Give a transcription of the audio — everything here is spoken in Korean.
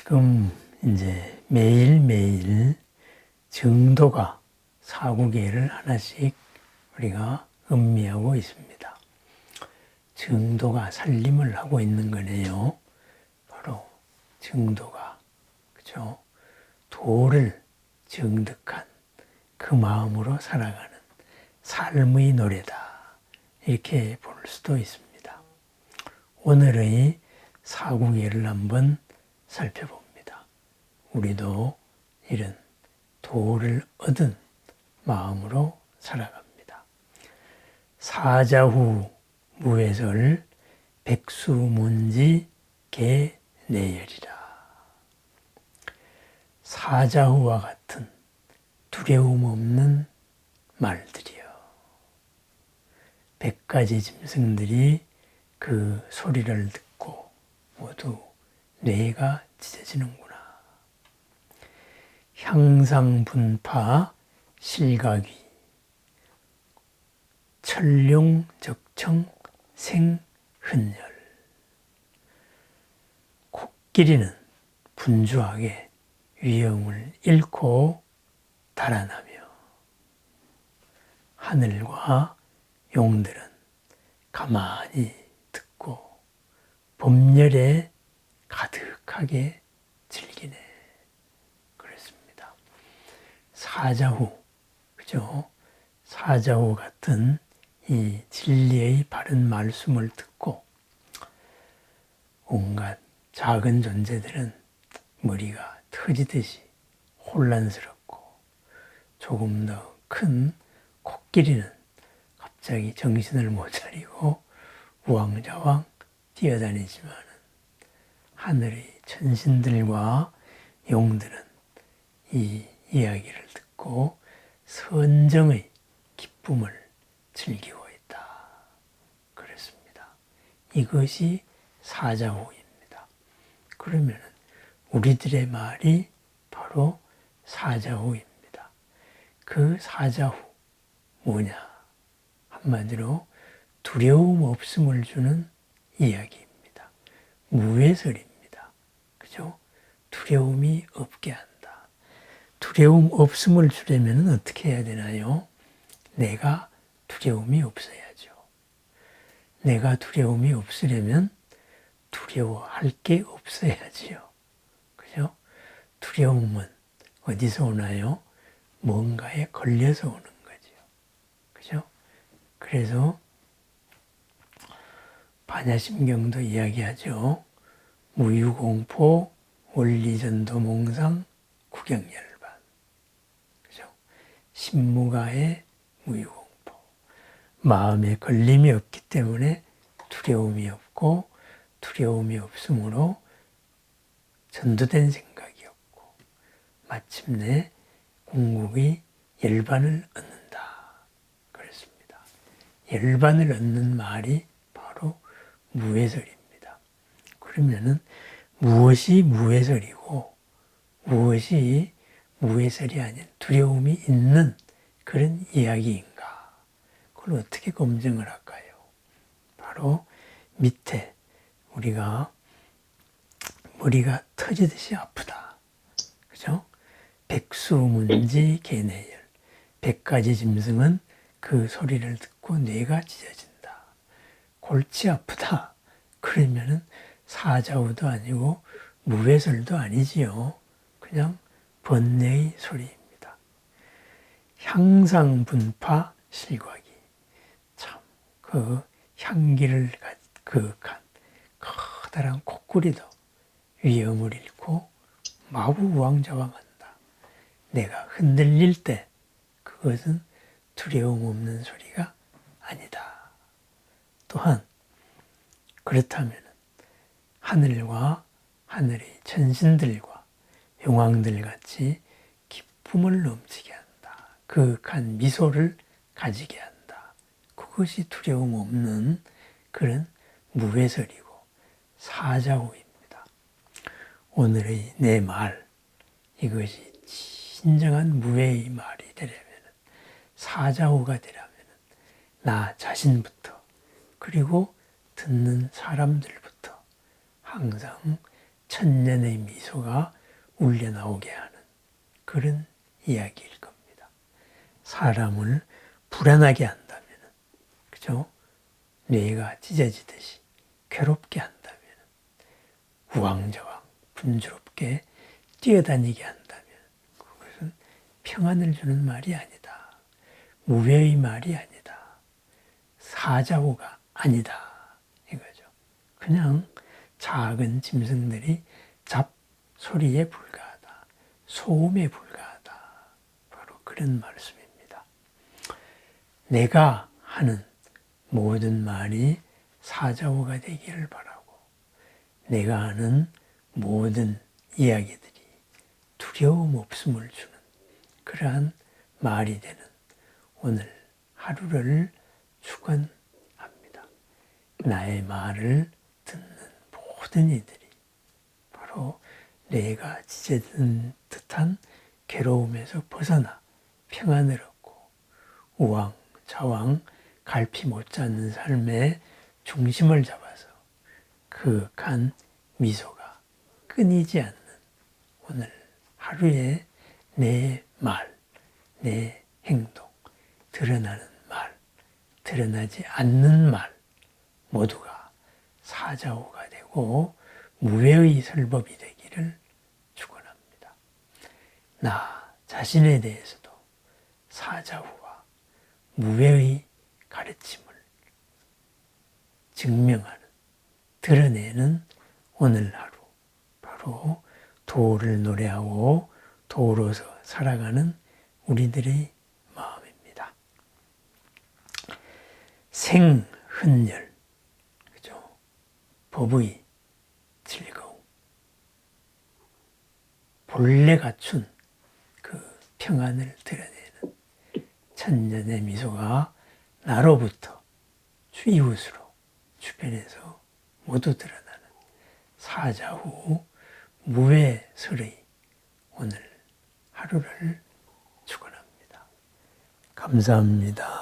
지금 이제 매일매일 정도가 사구계를 하나씩 우리가 음미하고 있습니다. 정도가 살림을 하고 있는 거네요. 바로 정도가 그죠? 도를 정득한 그 마음으로 살아가는 삶의 노래다. 이렇게 볼 수도 있습니다. 오늘의 사구계를 한번 살펴봅니다. 우리도 이런 도를 얻은 마음으로 살아갑니다. 사자후 무해설 백수문지 개내열이라. 사자후와 같은 두려움 없는 말들이요. 백 가지 짐승들이 그 소리를 듣고 모두 뇌가 찢어지는구나. 향상 분파 실각위 철룡적청 생흔열 코끼리는 분주하게 위험을 잃고 달아나며 하늘과 용들은 가만히 듣고 봄열에 가득하게 즐기네. 그렇습니다. 사자후, 그죠? 사자후 같은 이 진리의 바른 말씀을 듣고 온갖 작은 존재들은 머리가 터지듯이 혼란스럽고 조금 더 큰 코끼리는 갑자기 정신을 못 차리고 우왕좌왕 뛰어다니지만 하늘의 천신들과 용들은 이 이야기를 듣고 선정의 기쁨을 즐기고 있다. 그랬습니다. 이것이 사자후입니다. 그러면 우리들의 말이 바로 사자후입니다. 그 사자후 뭐냐? 한마디로 두려움 없음을 주는 이야기입니다. 무해설입니다. 그죠? 두려움이 없게 한다. 두려움 없음을 주려면 어떻게 해야 되나요? 내가 두려움이 없어야죠. 내가 두려움이 없으려면 두려워할 게 없어야지요. 그죠? 두려움은 어디서 오나요? 뭔가에 걸려서 오는 거죠. 그죠? 그래서 반야심경도 이야기하죠. 무유공포, 원리전도 몽상, 구경열반. 그죠? 신무가의 무유공포. 마음에 걸림이 없기 때문에 두려움이 없고, 두려움이 없으므로 전도된 생각이 없고, 마침내 궁극이 열반을 얻는다. 그랬습니다. 열반을 얻는 말이 바로 무해설입니다. 그러면은 무엇이 무해설이고 무엇이 무해설이 아닌 두려움이 있는 그런 이야기인가? 그걸 어떻게 검증을 할까요? 바로 밑에 우리가 머리가 터지듯이 아프다. 그죠? 백수문지 개내열. 백 가지 짐승은 그 소리를 듣고 뇌가 찢어진다. 골치 아프다. 그러면은 사자우도 아니고 무회설도 아니지요. 그냥 번뇌의 소리입니다. 향상 분파 실과기. 참, 그 향기를 그윽한 커다란 코끼리도 위험을 잃고 마구왕자왕한 내가 흔들릴 때 그것은 두려움 없는 소리가 아니다. 또한 그렇다면 하늘과 하늘의 천신들과 용왕들 같이 기쁨을 넘치게 한다. 그윽한 미소를 가지게 한다. 그것이 두려움 없는 그런 무회설이고 사자후입니다. 오늘의 내 말, 이것이 진정한 무해의 말이 되려면 사자후가 되려면 나 자신부터 그리고 듣는 사람들부터 항상 천년의 미소가 울려 나오게 하는 그런 이야기일 겁니다. 사람을 불안하게 한다면, 그죠? 뇌가 찢어지듯이 괴롭게 한다면, 우왕좌왕 분주롭게 뛰어다니게 한다면, 그것은 평안을 주는 말이 아니다. 무배의 말이 아니다. 사자후가 아니다. 이거죠. 그냥 작은 짐승들이 잡소리에 불과하다. 소음에 불과하다. 바로 그런 말씀입니다. 내가 하는 모든 말이 사자후가 되기를 바라고 내가 하는 모든 이야기들이 두려움 없음을 주는 그러한 말이 되는 오늘 하루를 축원합니다. 나의 말을 듣는 모든 이들이 바로 내가 찢어진 듯한 괴로움에서 벗어나 평안을 얻고 우왕 좌왕 갈피 못 잡는 삶의 중심을 잡아서 그윽한 미소가 끊이지 않는 오늘 하루의 내 말, 내 행동, 드러나는 말, 드러나지 않는 말 모두가 사자후가 되고 무외의 설법이 되기를 축원합니다. 나 자신에 대해서도 사자후와 무외의 가르침을 증명하는 드러내는 오늘 하루 바로 도를 노래하고 도로서 살아가는 우리들의 마음입니다. 생흔열? 법의 즐거움 본래 갖춘 그 평안을 드러내는 천년의 미소가 나로부터 주 이웃으로 주변에서 모두 드러나는 사자후 무외설의 오늘 하루를 축원합니다. 감사합니다.